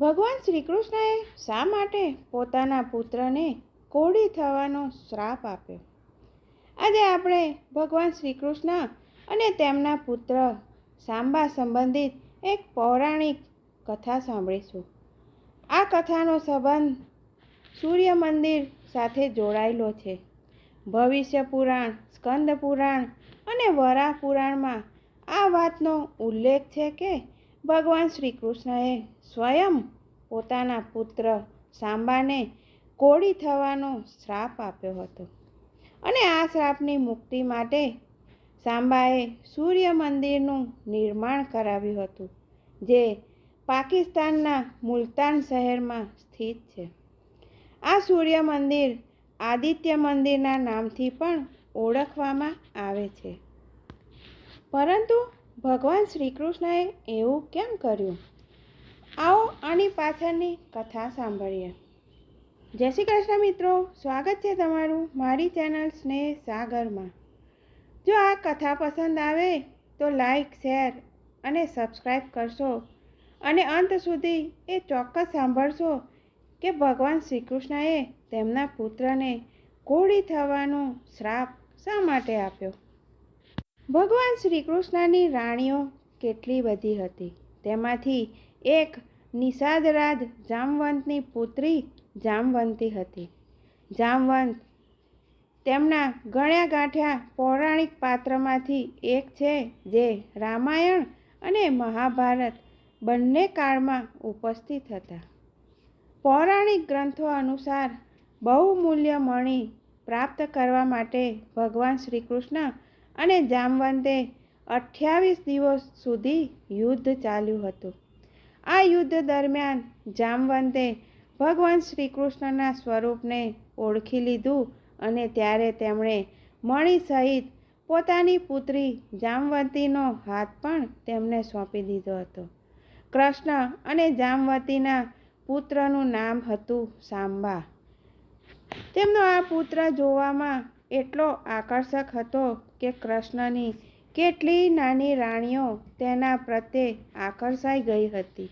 ભગવાન શ્રી કૃષ્ણએ શા માટે પોતાના પુત્રને કોળી થવાનો શ્રાપ આપ્યો? આજે આપણે ભગવાન શ્રી કૃષ્ણ અને તેમના પુત્ર સાંબા સંબંધિત એક પૌરાણિક કથા સાંભળીશું. આ કથાનો સંબંધ સૂર્ય મંદિર સાથે જોડાયેલો છે. ભવિષ્ય પુરાણ, સ્કંદ પુરાણ અને વરાહ પુરાણમાં આ વાતનો ઉલ્લેખ છે કે ભગવાન શ્રી કૃષ્ણએ સ્વયં પોતાના પુત્ર સાંબાને કોળી થવાનો શ્રાપ આપ્યો હતો. અને આ શ્રાપની મુક્તિ માટે સાંબાએ સૂર્ય મંદિરનું નિર્માણ કરાવ્યું હતું, જે પાકિસ્તાનના મુલતાન શહેરમાં સ્થિત છે. આ સૂર્ય મંદિર આદિત્ય મંદિરના નામથી પણ ઓળખવામાં આવે છે. પરંતુ ભગવાન શ્રી કૃષ્ણએ એવું કેમ કર્યું? આવો આની પાછળની કથા સાંભળીએ. જય શ્રી કૃષ્ણ મિત્રો, સ્વાગત છે તમારું મારી ચેનલ સ્નેહ સાગરમાં. જો આ કથા પસંદ આવે તો લાઈક, શેર અને સબસ્ક્રાઈબ કરશો અને અંત સુધી એ ચોક્કસ સાંભળશો કે ભગવાન શ્રી કૃષ્ણએ તેમના પુત્રને કોળી થવાનો શ્રાપ શા માટે આપ્યો? ભગવાન શ્રી કૃષ્ણની રાણીઓ કેટલી બધી હતી. તેમાંથી એક નિષાદરાજ જામવંતની પુત્રી જામવંતી હતી. જામવંત તેમના ગણ્યા ગાંઠ્યા પૌરાણિક પાત્રમાંથી એક છે જે રામાયણ અને મહાભારત બંને કાળમાં ઉપસ્થિત હતા. પૌરાણિક ગ્રંથો અનુસાર બહુમૂલ્ય મણી પ્રાપ્ત કરવા માટે ભગવાન શ્રી કૃષ્ણ અને જામવંતે અઠ્યાવીસ દિવસ સુધી યુદ્ધ ચાલ્યું હતું. આ યુદ્ધ દરમિયાન જામવંતે ભગવાન શ્રી કૃષ્ણના સ્વરૂપને ઓળખી લીધું અને ત્યારે તેમણે મણી સહિત પોતાની પુત્રી જામવતીનો હાથ પણ તેમને સોંપી દીધો હતો. કૃષ્ણ અને જામવતીના પુત્રનું નામ હતું સાંબા. તેમનો આ પુત્ર જોવામાં એટલો આકર્ષક હતો કે કૃષ્ણની કેટલી નાની રાણીઓ તેના પ્રત્યે આકર્ષાઈ ગઈ હતી.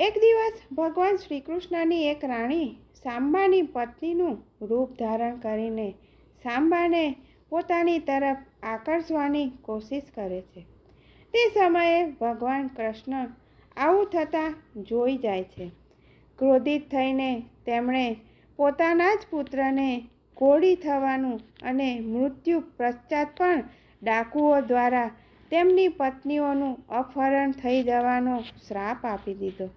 એક દિવસ ભગવાન શ્રી કૃષ્ણની એક રાણી સાંબાની પત્નીનું રૂપ ધારણ કરીને સાંબાને પોતાની તરફ આકર્ષવાની કોશિશ કરે છે. તે સમયે ભગવાન કૃષ્ણ આવું થતાં જોઈ જાય છે. ક્રોધિત થઈને તેમણે પોતાના જ પુત્રને કોળી થવાનું અને મૃત્યુ પશ્ચાત પણ ડાકુઓ દ્વારા તેમની પત્નીઓનું અપહરણ થઈ જવાનો શ્રાપ આપી દીધો.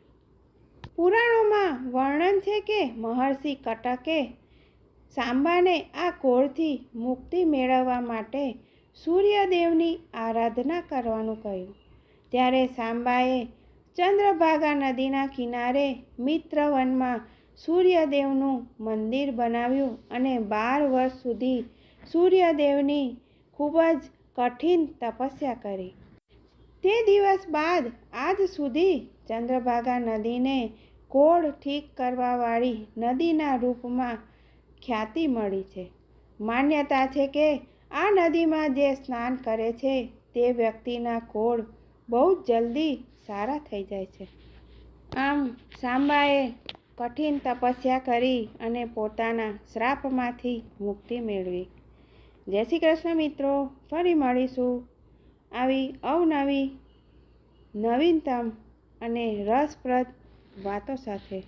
પુરાણોમાં વર્ણન છે કે મહર્ષિ કટકે સાંબાને આ કોળથી મુક્તિ મેળવવા માટે સૂર્યદેવની આરાધના કરવાનું કહ્યું. ત્યારે સાંબાએ ચંદ્રભાગા નદીના કિનારે મિત્રવનમાં સૂર્યદેવનું મંદિર બનાવ્યું અને બાર વર્ષ સુધી સૂર્યદેવની ખૂબ જ કઠિન તપસ્યા કરી. તે દિવસ બાદ આજ સુધી ચંદ્રભાગા નદીને કોળ ઠીક કરવાવાળી નદીના રૂપમાં ખ્યાતિ મળી છે. માન્યતા છે કે આ નદીમાં જે સ્નાન કરે છે તે વ્યક્તિના કોળ બહુ જલ્દી સારા થઈ જાય છે. આમ સાંબાએ કઠિન તપસ્યા કરી અને પોતાના શ્રાપમાંથી મુક્તિ મેળવી. જય શ્રી કૃષ્ણ મિત્રો, ફરી મળીશું આવી અવનવી, નવીનતમ અને રસપ્રદ વાતો સાથે.